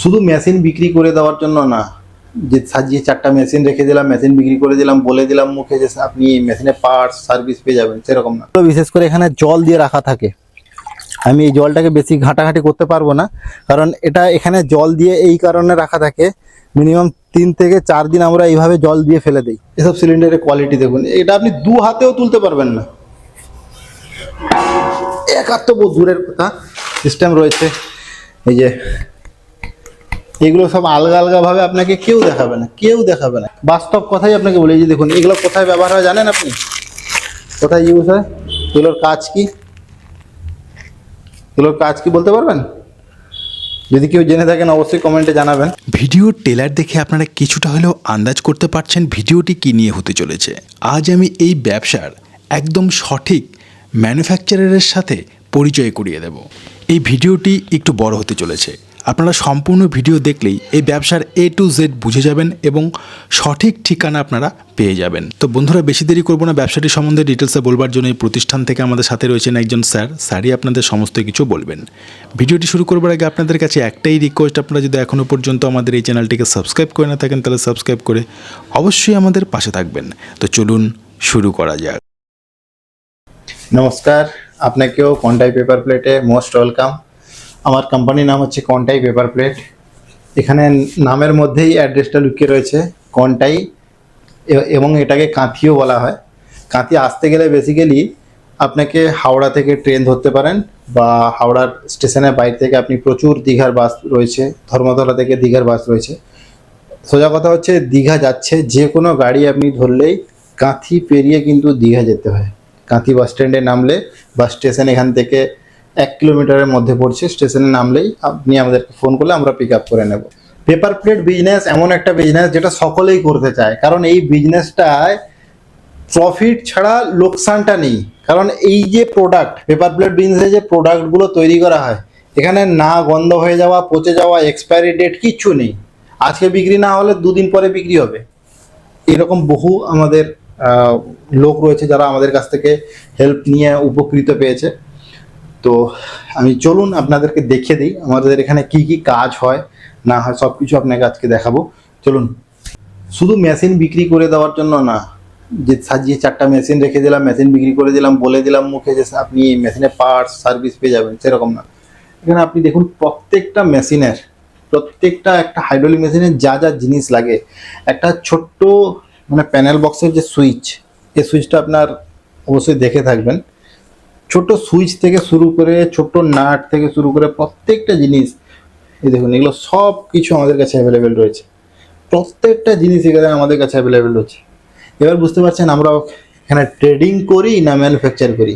শুধু মেশিন বিক্রি করে দেওয়ার জন্য না, যে সাজিয়ে চারটা মেশিন রেখে দিলাম মেশিন বিক্রি করে দিলাম, বলে দিলাম মুখে যে আপনি মেশিনে পার্টস সার্ভিস পেয়ে যাবেন, সেরকম না। তো বিশেষ করে এখানে জল দিয়ে রাখা থাকে। আমি এই জলটাকে বেশি ঘাঁটাঘাঁটি করতে পারব না, কারণ এটা এখানে জল দিয়ে এই কারণে রাখা থাকে মিনিমাম তিন থেকে চার দিন আমরা এইভাবে জল দিয়ে ফেলে দিই। এসব সিলিন্ডারের কোয়ালিটি দেখুন, এটা আপনি দু হাতেও তুলতে পারবেন না। এক হাত তো দূরের কথা সিস্টেম রয়েছে। এই যে এগুলো সব আলগা আলগা ভাবে আপনাকে কেউ দেখাবে না, কেউ দেখাবে না। বাস্তব কথাই আপনাকে বলি যে দেখুন, এগুলো কোথায় ব্যবহার হয় জানেন আপনি? কোথায় ইউজ হয়? এগুলোর কাজ কি? এগুলোর কাজ কি বলতে পারবেন? যদি কেউ জেনে থাকেন, অবশ্যই কমেন্টে জানাবেন। ভিডিওর টেলার দেখে আপনারা কিছুটা হলেও আন্দাজ করতে পারছেন ভিডিওটি কী নিয়ে হতে চলেছে। আজ আমি এই ব্যবসার একদম সঠিক ম্যানুফ্যাকচারারের সাথে পরিচয় করিয়ে দেব। এই ভিডিওটি একটু বড় হতে চলেছে। আপনারা সম্পূর্ণ ভিডিও দেখলেই এই ব্যবসার এ টু জেড বুঝে যাবেন এবং সঠিক ঠিকানা আপনারা পেয়ে যাবেন। তো বন্ধুরা, বেশি দেরি করব না, ব্যবসাটি সম্বন্ধে ডিটেলসে বলবার জন্য এই প্রতিষ্ঠান থেকে আমাদের সাথে রয়েছেন একজন স্যার। স্যারই আপনাদের সমস্ত কিছু বলবেন। ভিডিওটি শুরু করবার আগে আপনাদের কাছে একটাই রিকোয়েস্ট আপনারা যদি এখনও পর্যন্ত আমাদের এই চ্যানেলটিকে সাবস্ক্রাইব করে না থাকেন, তাহলে সাবস্ক্রাইব করে অবশ্যই আমাদের পাশে থাকবেন। তো চলুন শুরু করা যাক। নমস্কার, আপনাকেও কন্টাই পেপার প্লেটে মোস্ট ওয়েলকাম আমার কোম্পানির নাম হচ্ছে কন্টাই পেপার প্লেট এখানে নামের মধ্যেই অ্যাড্রেসটা লুকিয়ে রয়েছে কন্টাই এবং এটাকে কাঁথিও বলা হয়। কাঁথি আসতে গেলে বেসিক্যালি আপনাকে হাওড়া থেকে ট্রেন ধরতে পারেন বা হাওড়ার স্টেশনের বাইরে থেকে আপনি প্রচুর দীঘার বাস রয়েছে, ধর্মতলা থেকে দীঘার বাস রয়েছে। সোজা কথা হচ্ছে, দীঘা যাচ্ছে, যে কোনো গাড়ি আপনি ধরলেই কাঁথি পেরিয়ে কিন্তু দীঘা যেতে হয়। কাঁথি বাস স্ট্যান্ডে নামলে বাস স্টেশন এখান থেকে এক কিলোমিটারের মধ্যে পড়ছে, স্টেশনে নামলেই আপনি আমাদেরকে ফোন করলে আমরা পিক আপ করে নেব। পেপার প্লেট বিজনেস এমন একটা বিজনেস যেটা সকলেই করতে চায়, কারণ এই বিজনেসটায় প্রফিট ছাড়া লোকসানটা নেই। কারণ এই যে প্রোডাক্ট পেপার প্লেট বিজনেসে যে প্রোডাক্টগুলো তৈরি করা হয়, এখানে না গন্ধ হয়ে যাওয়া, পচে যাওয়া এক্সপায়ারি ডেট কিচ্ছু নেই। আজকে বিক্রি না হলে দুদিন পরে বিক্রি হবে। এরকম বহু আমাদের লোক রয়েছে যারা আমাদের কাছ থেকে হেল্প নিয়ে উপকৃত পেয়েছে। তো আমি চলুন আপনাদেরকে দেখে দিই আমাদের এখানে কি কি কাজ হয়, না হয় সব কিছু আপনাকে আজকে দেখাবো। চলুন। শুধু মেশিন বিক্রি করে দেওয়ার জন্য না, যে সাজিয়ে চারটা মেশিন রেখে দিলাম, মেশিন বিক্রি করে দিলাম, বলে দিলাম মুখে যে আপনি মেশিনের পার্টস সার্ভিস পেয়ে যাবেন, সেরকম না। এখানে আপনি দেখুন প্রত্যেকটা মেশিনের, প্রত্যেকটা একটা হাইড্রোলিক মেশিনের যা যা জিনিস লাগে, একটা ছোট্ট মানে প্যানেল বক্সের যে সুইচ এই সুইচটা আপনার অবশ্যই দেখে থাকবেন। ছোট সুইচ থেকে শুরু করে, ছোট নাট থেকে শুরু করে প্রত্যেকটা জিনিস, এই দেখুন, এগুলো সব কিছু আমাদের কাছে অ্যাভেলেবেল রয়েছে। প্রত্যেকটা জিনিস এখানে আমাদের কাছে অ্যাভেলেবেল রয়েছে। এবার বুঝতে পারছেন, আমরা এখানে ট্রেডিং করি না ম্যানুফ্যাকচার করি?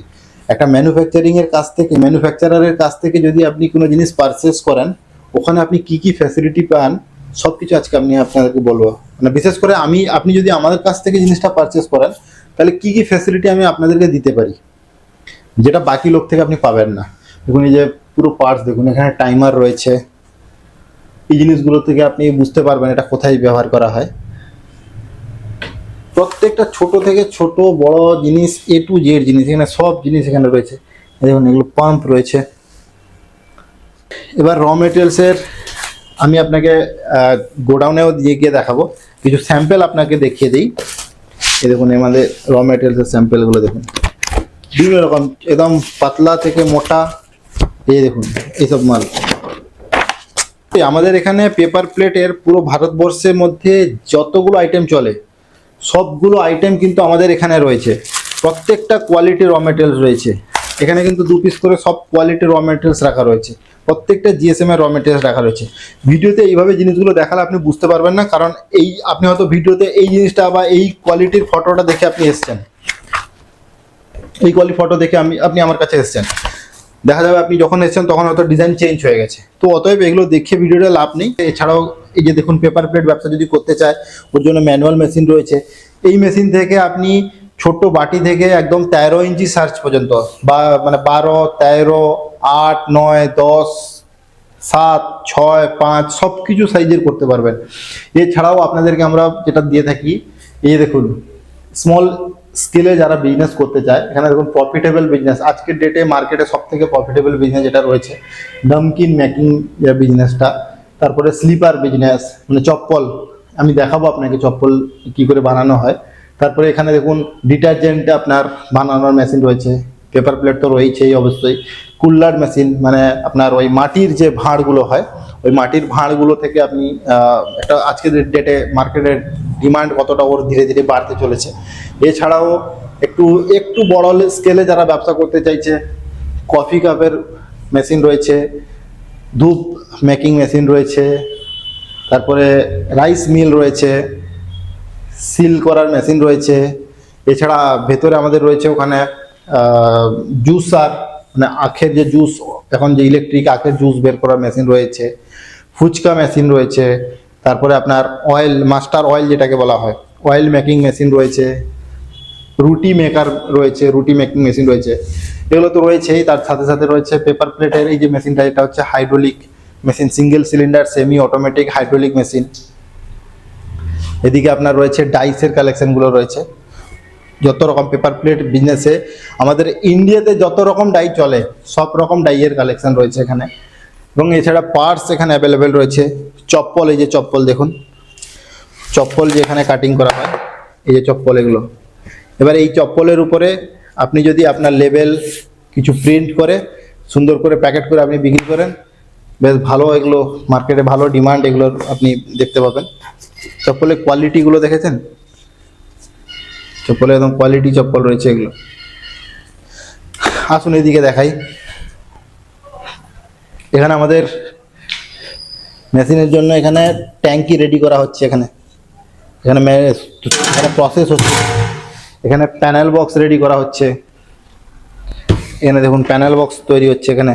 একটা ম্যানুফ্যাকচারিংয়ের কাছ থেকে ম্যানুফ্যাকচারারের কাছ থেকে যদি আপনি কোনো জিনিস পারচেস করেন, ওখানে আপনি কি কি ফ্যাসিলিটি পান সব কিছু আজকে আমি আপনাদেরকে বলব। মানে বিশেষ করে আমি, আপনি যদি আমাদের কাছ থেকে জিনিসটা পারচেস করেন, তাহলে কি কি ফ্যাসিলিটি আমি আপনাদেরকে দিতে পারি? যেটা বাকি লোক থেকে আপনি পাবেন না। দেখুন এই যে পুরো পার্টস দেখুন, এখানে টাইমার রয়েছে। এই জিনিসগুলো থেকে আপনি বুঝতে পারবেন এটা কোথায় ব্যবহার করা হয়। প্রত্যেকটা ছোট থেকে ছোট বড় জিনিস এ টু জেড জিনিস, এখানে সব জিনিস এখানে রয়েছে। দেখুন, এগুলো পাম্প রয়েছে। এবার র মেটেরিয়ালসের আমি আপনাকে গোডাউনেও দিয়ে গিয়ে দেখাবো। কিছু স্যাম্পেল আপনাকে দেখিয়ে দিই। এই দেখুন আমাদের র মেটেরিয়ালসের স্যাম্পেলগুলো দেখুন। বিভিন্ন রকম, একদম পাতলা থেকে মোটা, এই দেখুন, এইসব মাল। আমাদের এখানে পেপার প্লেটের পুরো ভারতবর্ষের মধ্যে যতগুলো আইটেম চলে, সবগুলো আইটেম কিন্তু আমাদের এখানে রয়েছে। প্রত্যেকটা কোয়ালিটির র মেটেরিয়ালস রয়েছে। এখানে কিন্তু দু পিস করে সব কোয়ালিটির র মেটেরিয়ালস রাখা রয়েছে। প্রত্যেকটা জিএসএম এর র মেটেরিয়ালস রাখা রয়েছে। ভিডিওতে এইভাবে জিনিসগুলো দেখালে আপনি বুঝতে পারবেন না, কারণ এই, আপনি হয়তো ভিডিওতে এই জিনিসটা বা এই কোয়ালিটির ফটোটা দেখে আপনি এসছেন। এই কোয়ালিটি ফটো দেখে আমি, আপনি আমার কাছে এসেছেন। দেখা যাবে আপনি যখন এসেছেন তখন হয়তো ডিজাইন চেঞ্জ হয়ে গেছে। তো অতএব এগুলো দেখে ভিডিওটা লাভ নেই। এছাড়াও এই যে দেখুন পেপার প্লেট ব্যবসা যদি করতে চায়, ওর জন্য ম্যানুয়াল মেশিন রয়েছে। এই মেশিন থেকে আপনি ছোট্ট বাটি থেকে একদম তেরো ইঞ্চি সার্চ পর্যন্ত বা মানে বারো, তেরো, আট, নয়, দশ, সাত, ছয়, পাঁচ সব কিছু সাইজের করতে পারবেন। এছাড়াও আপনাদেরকে আমরা যেটা দিয়ে থাকি, এই দেখুন স্মল স্কেলে যারা বিজনেস করতে চায়, এখানে দেখুন প্রফিটেবল বিজনেস আজকের ডেটে মার্কেটে সব থেকে প্রফিটেবল বিজনেস যেটা রয়েছে, নামকিন মেকিং বিজনেসটা তারপরে স্লিপার বিজনেস মানে চপ্পল। আমি দেখাবো আপনাকে চপ্পল কি করে বানানো হয়। তারপরে এখানে দেখুন ডিটারজেন্ট আপনার বানানোর মেশিন রয়েছে। পেপার প্লেট তো রয়েছেই অবশ্যই। কুল্লার মেশিন মানে আপনার ওই মাটির যে ভাঁড়গুলো হয়, ওই মাটির ভাঁড়গুলো থেকে আপনি একটা আজকের ডেটে মার্কেটের ডিমান্ড কতটা ওর ধীরে ধীরে বাড়তে চলেছে। এছাড়াও একটু একটু বড় স্কেলে যারা ব্যবসা করতে চাইছে কফি কাপের মেশিন রয়েছে, ধূপ মেকিং মেশিন রয়েছে, তারপরে রাইস মিল রয়েছে সিল করার মেশিন রয়েছে, এছাড়া ভেতরে আমাদের রয়েছে ওখানে জুসার মানে আখের যে জুস এখন যে ইলেকট্রিক আখের জুস বের করার মেশিন রয়েছে, ফুচকা মেশিন রয়েছে তারপরে আপনার অয়েল মাস্টার অয়েল যেটাকে বলা হয় অয়েল মেকিং মেশিন রয়েছে, রুটি মেকার রয়েছে, রুটি মেকিং মেশিন রয়েছে। এগুলো তো রয়েছেই, তার সাথে সাথে রয়েছে পেপার প্লেটের এই যে মেশিনটা এটা হচ্ছে hydraulic machine single cylinder semi automatic hydraulic machine এদিকে আপনার রয়েছে ডাইসের কালেকশনগুলো রয়েছে। যত রকম পেপার প্লেট বিজনেসে আমাদের ইন্ডিয়াতে যত রকম ডাই চলে, সব রকম ডাইয়ের কালেকশন রয়েছে এখানে। এবং এছাড়া পার্টস এখানে অ্যাভেলেবেল রয়েছে। চপ্পল, এই যে চপ্পল দেখুন। চপ্পল যে এখানে কাটিং করা হয়, এই যে চপ্পল এগুলো। এবার এই চপ্পলের উপরে আপনি যদি আপনার লেবেল কিছু প্রিন্ট করে, সুন্দর করে প্যাকেট করে আপনি বিক্রি করেন, বেশ ভালো এগুলো মার্কেটে ভালো ডিমান্ড এগুলোর আপনি দেখতে পাবেন। চপ্পলের কোয়ালিটিগুলো দেখেছেন? চপ্পলের একদম কোয়ালিটি চপ্পল রয়েছে এগুলো। আসুন এদিকে দেখাই। এখানে আমাদের মেশিনের জন্য এখানে ট্যাঙ্কি রেডি করা হচ্ছে এখানে। এখানে এখানে প্রসেস হচ্ছে। এখানে প্যানেল বক্স রেডি করা হচ্ছে। এখানে দেখুন প্যানেল বক্স তৈরি হচ্ছে এখানে।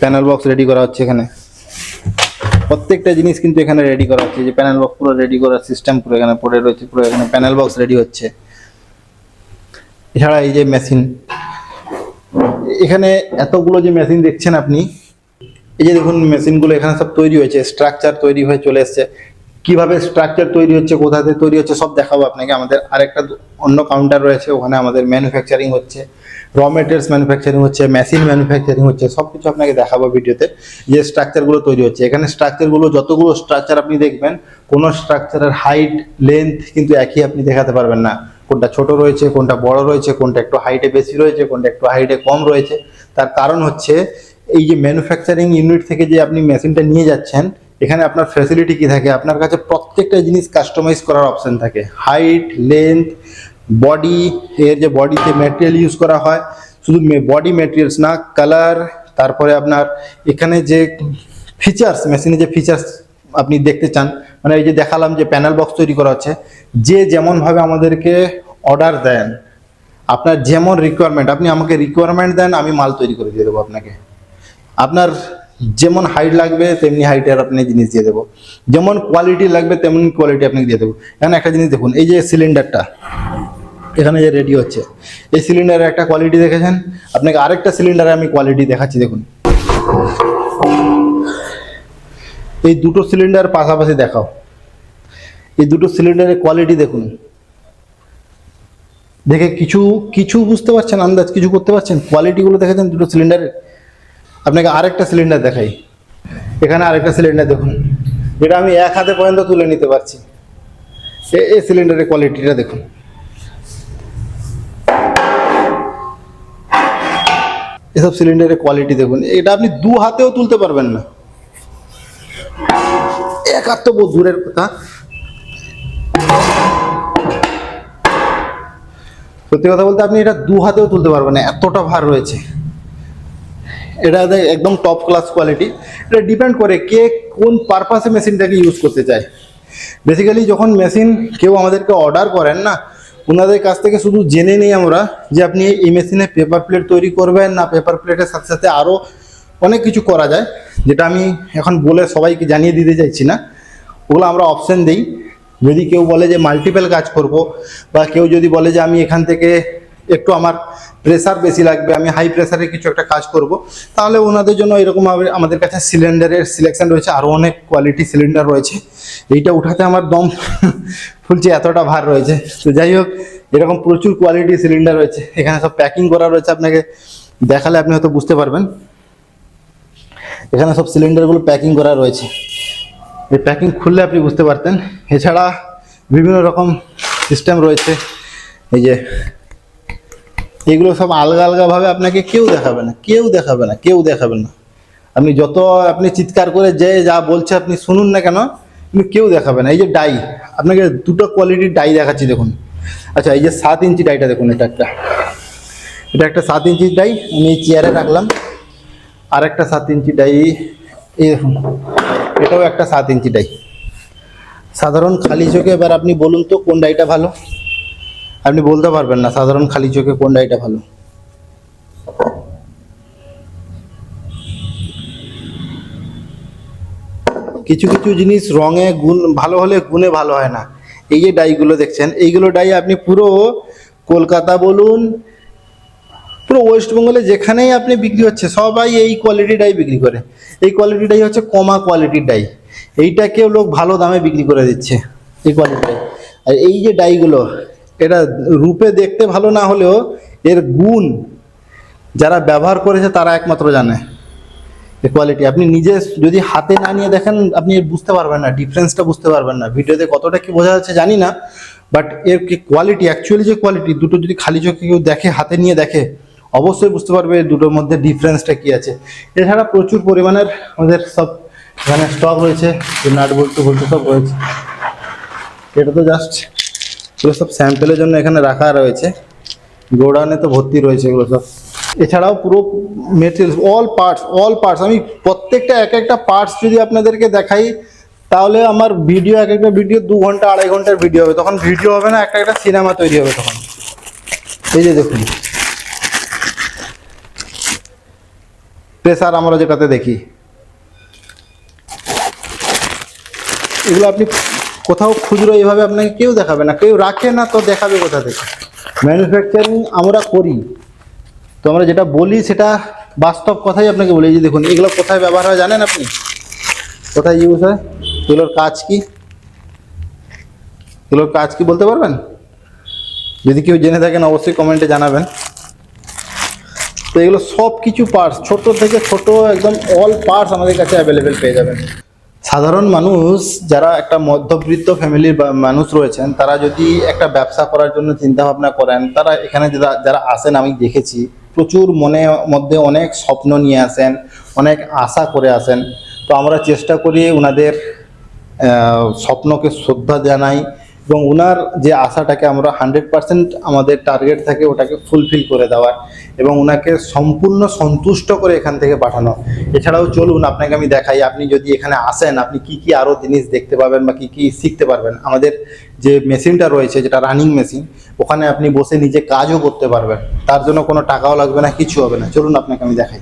প্যানেল বক্স রেডি করা হচ্ছে এখানে। প্রত্যেকটা জিনিস কিন্তু এখানে রেডি করা হচ্ছে। যে প্যানেল বক্স পুরো রেডি করার সিস্টেম পুরো এখানে পড়ে রয়েছে, পুরো এখানে প্যানেল বক্স রেডি হচ্ছে। এছাড়া এই যে মেশিন এখানে এতগুলো যে মেশিন দেখছেন আপনি এই যে দেখুন মেশিনগুলো এখানে সব তৈরি হয়েছে স্ট্রাকচার তৈরি হয়ে চলে এসছে। কীভাবে স্ট্রাকচার তৈরি হচ্ছে, কোথা থেকে তৈরি হচ্ছে, সব দেখাবো আপনাকে। আমাদের আরেকটা অন্য কাউন্টার রয়েছে, ওখানে আমাদের ম্যানুফ্যাকচারিং হচ্ছে র মেটেরিয়ালস ম্যানুফ্যাকচারিং হচ্ছে মেশিন ম্যানুফ্যাকচারিং হচ্ছে সব কিছু আপনাকে দেখাবো ভিডিওতে। যে স্ট্রাকচারগুলো তৈরি হচ্ছে, এখানে স্ট্রাকচারগুলো যতগুলো স্ট্রাকচার আপনি দেখবেন, কোনো স্ট্রাকচারের হাইট লেন্থ কিন্তু একই আপনি দেখাতে পারবেন না। কোনটা ছোট রয়েছে, কোনটা বড় রয়েছে, কোনটা একটু হাইটে বেশি রয়েছে, কোনটা একটু হাইটে কম রয়েছে। তার কারণ হচ্ছে এই যে ম্যানুফ্যাকচারিং ইউনিট থেকে যে আপনি মেশিনটা নিয়ে যাচ্ছেন, এখানে আপনার ফ্যাসিলিটি কি থাকে? আপনার কাছে প্রত্যেকটা জিনিস কাস্টমাইজ করার অপশন থাকে। হাইট লেন্থ বডি এর যে বডিতে ম্যাটেরিয়াল ইউজ করা হয়, শুধু বডি ম্যাটেরিয়ালস না কালার তারপরে আপনার এখানে যে ফিচার্স মেশিনে যে ফিচার্স আপনি দেখতে চান মানে এই যে দেখালাম যে প্যানেল বক্স তৈরি করা হচ্ছে, যে যেমনভাবে আমাদেরকে অর্ডার দেন, আপনার যেমন রিকোয়ারমেন্ট আপনি আমাকে রিকোয়ারমেন্ট দেন, আমি মাল তৈরি করে দিয়ে দেবো আপনাকে। আপনার যেমন হাইট লাগবে, তেমনি হাইটের আপনি জিনিস দিয়ে দেবো। যেমন কোয়ালিটি লাগবে, তেমন কোয়ালিটি আপনাকে দিয়ে দেবো। এখানে একটা জিনিস দেখুন, এই যে সিলিন্ডারটা এখানে যে রেডি হচ্ছে, এই সিলিন্ডারের একটা কোয়ালিটি দেখেছেন? আপনাকে আরেকটা সিলিন্ডারে আমি কোয়ালিটি দেখাচ্ছি, দেখুন। এই দুটো সিলিন্ডার পাশাপাশি দেখাও। এই দুটো সিলিন্ডারের কোয়ালিটি দেখুন। দেখে কিছু কিছু বুঝতে পারছেন, আন্দাজ কিছু করতে পারছেন? কোয়ালিটিগুলো দেখেছেন দুটো সিলিন্ডারের আপনাকে আরেকটা সিলিন্ডার দেখাই। এখানে আরেকটা সিলিন্ডার দেখুন। যেটা আমি এক হাতে পর্যন্ত তুলে নিতে পারছি। এই সিলিন্ডারের কোয়ালিটিটা দেখুন। এসব সিলিন্ডারের কোয়ালিটি দেখুন। এটা আপনি দু হাতেও তুলতে পারবেন না। এক হাত তো দূরের কথা। সত্যি কথা বলতে আপনি এটা দু হাতেও তুলতে পারবেন না। এতটা ভার রয়েছে। এটা একদম টপ ক্লাস কোয়ালিটি এটা ডিপেন্ড করে কে কোন পারপাসে মেশিনটাকে ইউজ করতে চায়। বেসিক্যালি যখন মেশিন কেউ আমাদেরকে অর্ডার করেন না ওনাদের কাছ থেকে শুধু জেনে নিই আমরা যে আপনি এই মেশিনে পেপার প্লেট তৈরি করবেন না পেপার প্লেটের সাথে সাথে আরও অনেক কিছু করা যায়, যেটা আমি এখন বলে সবাইকে জানিয়ে দিতে চাইছি না। ওগুলো আমরা অপশান দিই। যদি কেউ বলে যে মাল্টিপল কাজ করব বা কেউ যদি বলে যে আমি এখান থেকে একটু আমার প্রেসার বেশি লাগবে, আমি হাই প্রেসারে কিছু একটা কাজ করব। তাহলে ওনাদের জন্য এরকম ভাবে আমাদের কাছে সিলিন্ডারের সিলেকশন রয়েছে আরও অনেক কোয়ালিটি সিলিন্ডার রয়েছে। এইটা উঠাতে আমার দম ফুলছে, এতটা ভার রয়েছে। তো যাই হোক, এরকম প্রচুর কোয়ালিটি সিলিন্ডার রয়েছে। এখানে সব প্যাকিং করা রয়েছে আপনাকে, দেখালে আপনি হয়তো বুঝতে পারবেন। এখানে সব সিলিন্ডারগুলো প্যাকিং করা রয়েছে। এই প্যাকিং খুললে আপনি বুঝতে পারতেন। এছাড়া বিভিন্ন রকম সিস্টেম রয়েছে। এই যে এগুলো সব আলগা আলগাভাবে আপনাকে কেউ দেখাবে না, কেউ দেখাবে না, কেউ দেখাবে না। আপনি যত আপনি চিৎকার করে যে যা বলছে আপনি শুনুন না কেন, কিন্তু কেউ দেখাবে না। এই যে ডাই, আপনাকে দুটো কোয়ালিটির ডাই দেখাচ্ছি দেখুন। আচ্ছা এই যে সাত ইঞ্চি ডাইটা দেখুন, এটা একটা। এটা একটা সাত ইঞ্চি ডাই, আমি চেয়ারে রাখলাম। আর একটা সাত ইঞ্চি ডাই, এই দেখুন, এটাও একটা সাত ইঞ্চি ডাই। সাধারণ খালি চোখে এবার আপনি বলুন তো কোন ডাইটা ভালো? আপনি বলতে পারবেন না, সাধারণ খালি চোখে কোন ডাইটা ভালো? কিছু কিছু জিনিস রঙে গুণ, ভালো হলে গুণে ভালো হয় না। এই যে ডাইগুলো দেখছেন, এইগুলো ডাই আপনি পুরো কলকাতা বলুন, পুরো ওয়েস্ট বেঙ্গলে যেখানেই আপনি বিক্রি হচ্ছে, সবাই এই কোয়ালিটি ডাই বিক্রি করে। এই কোয়ালিটি ডাই হচ্ছে কমা কোয়ালিটির ডাই। এইটাকেও লোক ভালো দামে বিক্রি করে দিচ্ছে, এই কোয়ালিটি ডাই। আর এই যে ডাইগুলো এটা রূপে দেখতে ভালো না হলেও এর গুণ যারা ব্যবহার করেছে তারা একমাত্র জানে এই কোয়ালিটি আপনি নিজে যদি হাতে না নিয়ে দেখেন, আপনি বুঝতে পারবেন না ডিফারেন্সটা বুঝতে পারবেন না। ভিডিওতে কতটা কি বোঝা যাচ্ছে জানি না বাট এর কি কোয়ালিটি অ্যাকচুয়ালি যে কোয়ালিটি দুটো যদি খালি চোখে কেউ দেখে, হাতে নিয়ে দেখে, অবশ্যই বুঝতে পারবে দুটোর মধ্যে ডিফারেন্সটা কি আছে। এছাড়া প্রচুর পরিমাণের আমাদের সব এখানে স্টক রয়েছে নাট বল্টু বল্টু সব রয়েছে। এটা তো জাস্ট এগুলো সব স্যাম্পেলের জন্য এখানে রাখা রয়েছে। গোডাউনে তো ভর্তি রয়েছে এগুলো সব। এছাড়াও পুরো materials all parts all parts আমি প্রত্যেকটা এক একটা পার্টস যদি আপনাদেরকে দেখাই, তাহলে আমার ভিডিও এক একটা ভিডিও দু ঘণ্টা, আড়াই ঘণ্টার ভিডিও হবে। তখন ভিডিও হবে না, একটা একটা সিনেমা তৈরি হবে তখন। এই যে দেখুন। প্রেসার আমরা যেটাতে দেখি। এগুলো আপনি কোথাও খুচরো এইভাবে আপনাকে কেউ দেখাবে না, কেউ রাখে না, তো দেখাবে কোথা থেকে? ম্যানুফ্যাকচারিং আমরা করি। তো আমরা যেটা বলি সেটা বাস্তব কথাই আপনাকে বলি। যে দেখুন, এগুলো কোথায় ব্যবহার হয় জানেন আপনি? কোথায় ইউজ হয়? এগুলোর কাজ কি? এগুলোর কাজ কি বলতে পারবেন? যদি কেউ জেনে থাকেন, অবশ্যই কমেন্টে জানাবেন। তো এগুলো সব কিছু পার্টস ছোট থেকে ছোট, একদম অল পার্টস আমাদের কাছে অ্যাভেলেবেল পেয়ে যাবেন। সাধারণ মানুষ যারা একটা মধ্যবৃত্ত ফ্যামিলির মানুষ রয়েছেন, তারা যদি একটা ব্যবসা করার জন্য চিন্তা ভাবনা করেন, তারা এখানে যারা যারা আসেন আমি দেখেছি, প্রচুর মনে, মধ্যে অনেক স্বপ্ন নিয়ে আসেন, অনেক আশা করে আসেন। তো আমরা চেষ্টা করি ওনাদের স্বপ্নকে শ্রদ্ধা জানাই এবং ওনার যে আশাটাকে আমরা হান্ড্রেড পার্সেন্ট আমাদের টার্গেট থাকে ওটাকে ফুলফিল করে দেওয়ার এবং ওনাকে সম্পূর্ণ সন্তুষ্ট করে এখান থেকে পাঠানো। এছাড়াও চলুন, আপনাকে আমি দেখাই, আপনি যদি এখানে আসেন, আপনি কি কি আরও জিনিস দেখতে পাবেন বা কি কি শিখতে পারবেন? আমাদের যে মেশিনটা রয়েছে, যেটা রানিং মেশিন ওখানে আপনি বসে নিজে কাজও করতে পারবেন। তার জন্য কোনো টাকাও লাগবে না, কিছু হবে না। চলুন, আপনাকে আমি দেখাই।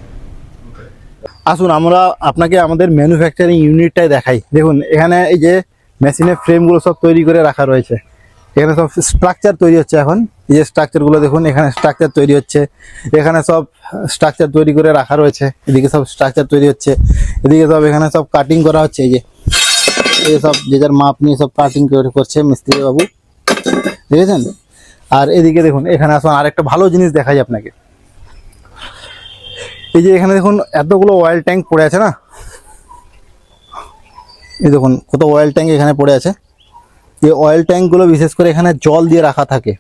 আসুন, আমরা আপনাকে আমাদের ম্যানুফ্যাকচারিং ইউনিটটাই দেখাই। দেখুন, এখানে এই যে মেশিনের ফ্রেমগুলো সব তৈরি করে রাখা রয়েছে। এখানে সব স্ট্রাকচার তৈরি হচ্ছে এখন। এই যে স্ট্রাকচারগুলো দেখুন, এখানে স্ট্রাকচার তৈরি হচ্ছে। এখানে সব স্ট্রাকচার তৈরি করে রাখা রয়েছে। এদিকে সব স্ট্রাকচার তৈরি হচ্ছে। এদিকে সব এখানে সব কাটিং করা হচ্ছে। এই যে, এই সব যে যার মাপ নিয়ে সব কাটিং করে করছে মিস্ত্রি বাবু দেখেছেন? আর এদিকে দেখুন, এখানে আসুন, আরেকটা ভালো জিনিস দেখাই আপনাকে। এই যে এখানে দেখুন, এতগুলো অয়েল ট্যাঙ্ক পড়ে আছে না? এই দেখুন কত অয়েল ট্যাঙ্ক এখানে পড়ে আছে। এই অয়েল ট্যাঙ্কগুলো বিশেষ করে এখানে জল দিয়ে রাখা থাকে।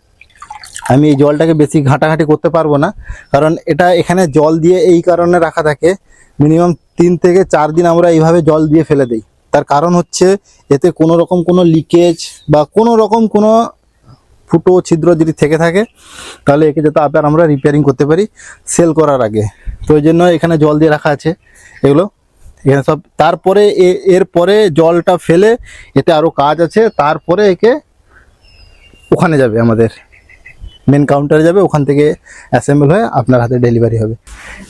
আমি এই জলটাকে বেশি ঘাঁটাঘাঁটি করতে পারব না, কারণ এটা এখানে জল দিয়ে এই কারণে রাখা থাকে মিনিমাম তিন থেকে চার দিন আমরা এইভাবে জল দিয়ে ফেলে দিই। তার কারণ হচ্ছে এতে কোনো রকম কোনো লিকেজ বা কোনো রকম কোনো ফুটো ছিদ্র যদি থেকে থাকে, তাহলে একে যাতে আবার আমরা রিপেয়ারিং করতে পারি সেল করার আগে। তো ওই জন্য এখানে জল দিয়ে রাখা আছে, এগুলো এখানে সব, তারপরে এরপরে জলটা ফেলে এতে আরও কাজ আছে, তারপরে একে ওখানে যাবে আমাদের মেন কাউন্টারে যাবে, ওখান থেকে অ্যাসেম্বল হয়ে আপনার হাতে ডেলিভারি হবে।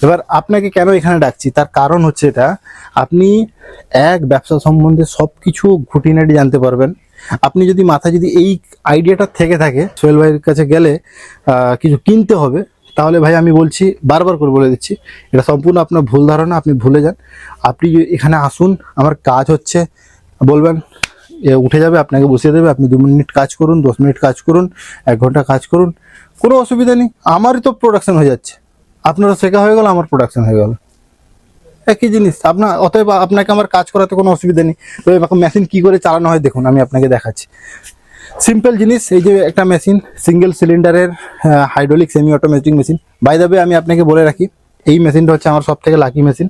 এবার আপনাকে কেন এখানে ডাকছি? তার কারণ হচ্ছে এটা, আপনি এক, ব্যবসা সম্বন্ধে সব কিছু খুঁটিনাটি জানতে পারবেন। আপনি যদি মাথায় যদি এই আইডিয়াটা থেকে থাকে, সোহেল ভাইয়ের কাছে গেলে কিছু কিনতে হবে তাহলে ভাই আমি বলছি, বারবার করে বলে দিচ্ছি, এটা সম্পূর্ণ আপনার ভুল ধারণা, আপনি ভুলে যান। আপনি এখানে আসুন, আমার কাজ হচ্ছে, বলবেন, এ উঠে যাবে, আপনাকে বসিয়ে দেবে, আপনি দু মিনিট কাজ করুন, দশ মিনিট কাজ করুন, এক ঘণ্টা কাজ করুন, কোনো অসুবিধা নেই, আমারই তো প্রোডাকশন হয়ে যাচ্ছে। আপনারও শেখা হয়ে গেল, আমার প্রোডাকশন হয়ে গেল। একই জিনিস আপনার অতএব আপনাকে আমার কাজ করাতে কোনো অসুবিধা নেই। তো মেশিন কী করে চালানো হয়, দেখুন, আমি আপনাকে দেখাচ্ছি। সিম্পল জিনিস, এই যে একটা মেশিন সিঙ্গেল সিলিন্ডারের হাইড্রোলিক সেমি অটোমেটিক মেশিন বাই আমি আপনাকে বলে রাখি, এই মেশিনটা হচ্ছে আমার সব থেকে লাকি মেশিন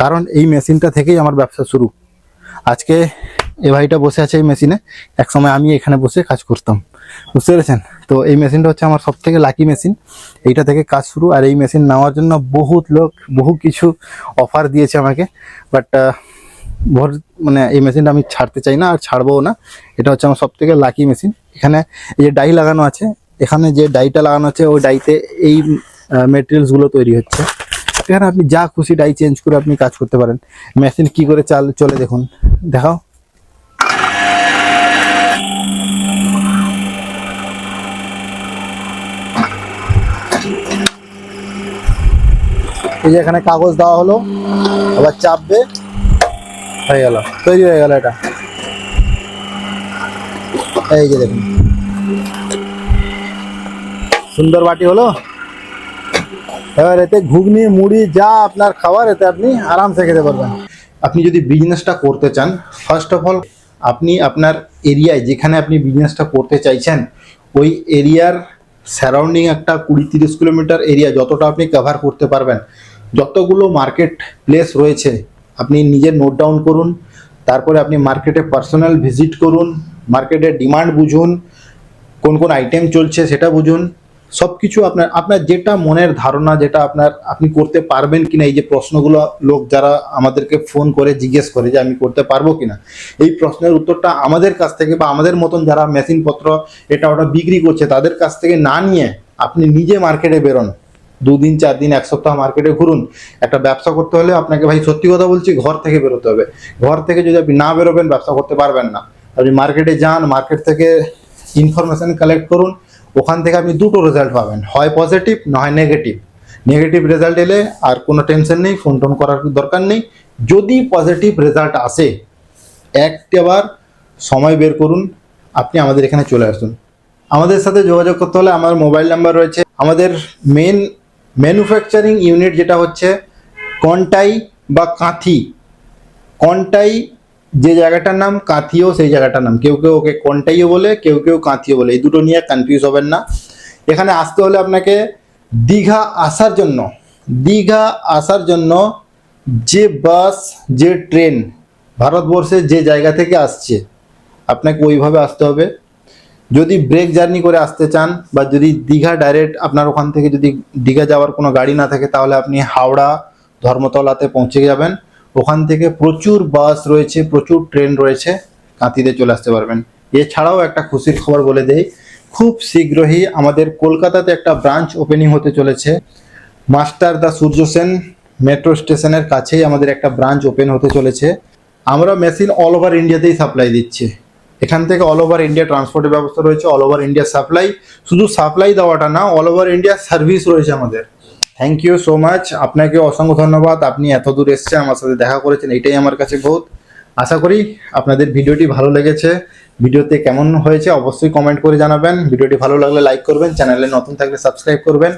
কারণ এই মেশিনটা থেকেই আমার ব্যবসা শুরু। আজকে এ ভাইটা বসে আছে এই মেশিনে এক সময় আমি এখানে বসে কাজ করতাম। বুঝতে পেরেছেন? তো এই মেশিনটা হচ্ছে আমার সব থেকে লাকি মেশিন এইটা থেকে কাজ শুরু, আর এই মেশিন নেওয়ার জন্য বহুত লোক, বহু কিছু অফার দিয়েছে আমাকে বাট ভর মানে এই মেশিনটা আমি ছাড়তে চাই না আর ছাড়বও না। এটা হচ্ছে আমার সব থেকে লাকি মেশিন এখানে এই যে ডাই লাগানো আছে, এখানে যে ডাইটা লাগানো আছে, ওই ডাইতে এই মেটেরিয়ালসগুলো তৈরি হচ্ছে। এখানে আপনি যা খুশি ডাই চেঞ্জ করে আপনি কাজ করতে পারেন। মেশিন কি করে চাল চলে দেখুন। দেখাও। এই যে এখানে কাগজ দেওয়া হলো, আবার চাপবে। হয়ে গেল, তৈরি হয়ে গেল এটা। এই যে দেখুন। সুন্দর বাটি হলো। এবার এতে ঘুগনি, মুড়ি, যা আপনার খাবার, এতে আপনি আরামসে খেতে পারবেন। আপনি যদি বিজনেসটা করতে চান ফার্স্ট অফ অল আপনি আপনার এরিয়ায় যেখানে আপনি বিজনেসটা করতে চাইছেন, ওই এরিয়ার সারাউন্ডিং একটা কুড়ি তিরিশ কিলোমিটার এরিয়া যতটা আপনি কভার করতে পারবেন, যতগুলো মার্কেট প্লেস রয়েছে আপনি নিজে নোট ডাউন করুন, তারপরে আপনি মার্কেটে পার্সোনাল ভিজিট করুন মার্কেটের ডিমান্ড বুঝুন, কোন কোন আইটেম চলছে সেটা বুঝুন সব কিছু আপনার আপনার যেটা মনের ধারণা, যেটা আপনার, আপনি করতে পারবেন কিনা, এই যে প্রশ্নগুলো লোক যারা আমাদেরকে ফোন করে, জিজ্ঞেস করে যে আমি করতে পারব কিনা, এই প্রশ্নের উত্তরটা আমাদের কাছ থেকে বা আমাদের মতন যারা মেশিনপত্র এটা ওটা বিক্রি করছে, তাদের কাছ থেকে না নিয়ে আপনি নিজে মার্কেটে বেরোন। দুদিন চার দিন এক সপ্তাহ মার্কেটে ঘুরুন। একটা ব্যবসা করতে হলে আপনাকে ভাই সত্যি কথা বলছি, ঘর থেকে বেরোতে হবে। ঘর থেকে যদি আপনি না বেরোবেন, ব্যবসা করতে পারবেন না। আপনি মার্কেটে যান মার্কেট থেকে ইনফরমেশন কালেক্ট করুন। ওখান থেকে আপনি দুটো রেজাল্ট পাবেন, হয় পজিটিভ না হয় নেগেটিভ নেগেটিভ রেজাল্ট এলে আর কোনো টেনশন নেই ফোন টোন করার দরকার নেই। যদি পজিটিভ রেজাল্ট আসে একটাবার সময় বের করুন, আপনি আমাদের এখানে চলে আসুন। আমাদের সাথে যোগাযোগ করতে হলে আমার মোবাইল নাম্বার রয়েছে। আমাদের মেন ম্যানুফ্যাকচারিং ইউনিট যেটা হচ্ছে কন্টাই বা কাঁথি কন্টাই যে জায়গাটার নাম কাঁথিও সেই জায়গাটার নাম। কেউ কেউ ওকে কন্টাইও বলে, কেউ কেউ কাঁথিও বলে। এই দুটো নিয়ে কনফিউজ হবেন না। এখানে আসতে হলে আপনাকে দীঘা আসার জন্য, দীঘা আসার জন্য যে বাস, যে ট্রেন ভারতবর্ষের যে জায়গা থেকে আসছে, আপনাকে ওইভাবে আসতে হবে। যদি ব্রেক জার্নি করে আসতে চান বা যদি দীঘা ডাইরেক্ট আপনার ওখান থেকে যদি দীঘা যাওয়ার কোনো গাড়ি না থাকে, তাহলে আপনি হাওড়া, ধর্মতলাতে পৌঁছে যাবেন। ওখান থেকে প্রচুর বাস রয়েছে, প্রচুর ট্রেন রয়েছে কাঁতিতে চলে আসতে পারবেন। এছাড়াও একটা খুশির খবর বলে দেই, খুব শীঘ্রই আমাদের কলকাতাতে একটা ব্রাঞ্চ ওপেনিং হতে চলেছে। মাস্টার দা সূর্য সেন মেট্রো স্টেশনের কাছেই আমাদের একটা ব্রাঞ্চ ওপেন হতে চলেছে। আমরা মেশিন অল ওভার ইন্ডিয়াতেই সাপ্লাই দিচ্ছি। এখান থেকে অল ওভার ইন্ডিয়া ট্রান্সপোর্টের ব্যবস্থা রয়েছে অল ওভার ইন্ডিয়া সাপ্লাই শুধু সাপ্লাই দেওয়াটা না অল ওভার ইন্ডিয়া সার্ভিস রয়েছে আমাদের। থ্যাংক ইউ সো মাচ আপনাকে অসংখ্য ধন্যবাদ। আপনি এত দূর এসেছেন, আমার সাথে দেখা করেছেন, এটাই আমার কাছে বহুত। আশা করি আপনাদের ভিডিওটি ভালো লেগেছে। ভিডিওতে কেমন হয়েছে অবশ্যই কমেন্ট করে জানাবেন। ভিডিওটি ভালো লাগলে লাইক করবেন চ্যানেলে নতুন থাকলে সাবস্ক্রাইব করবেন।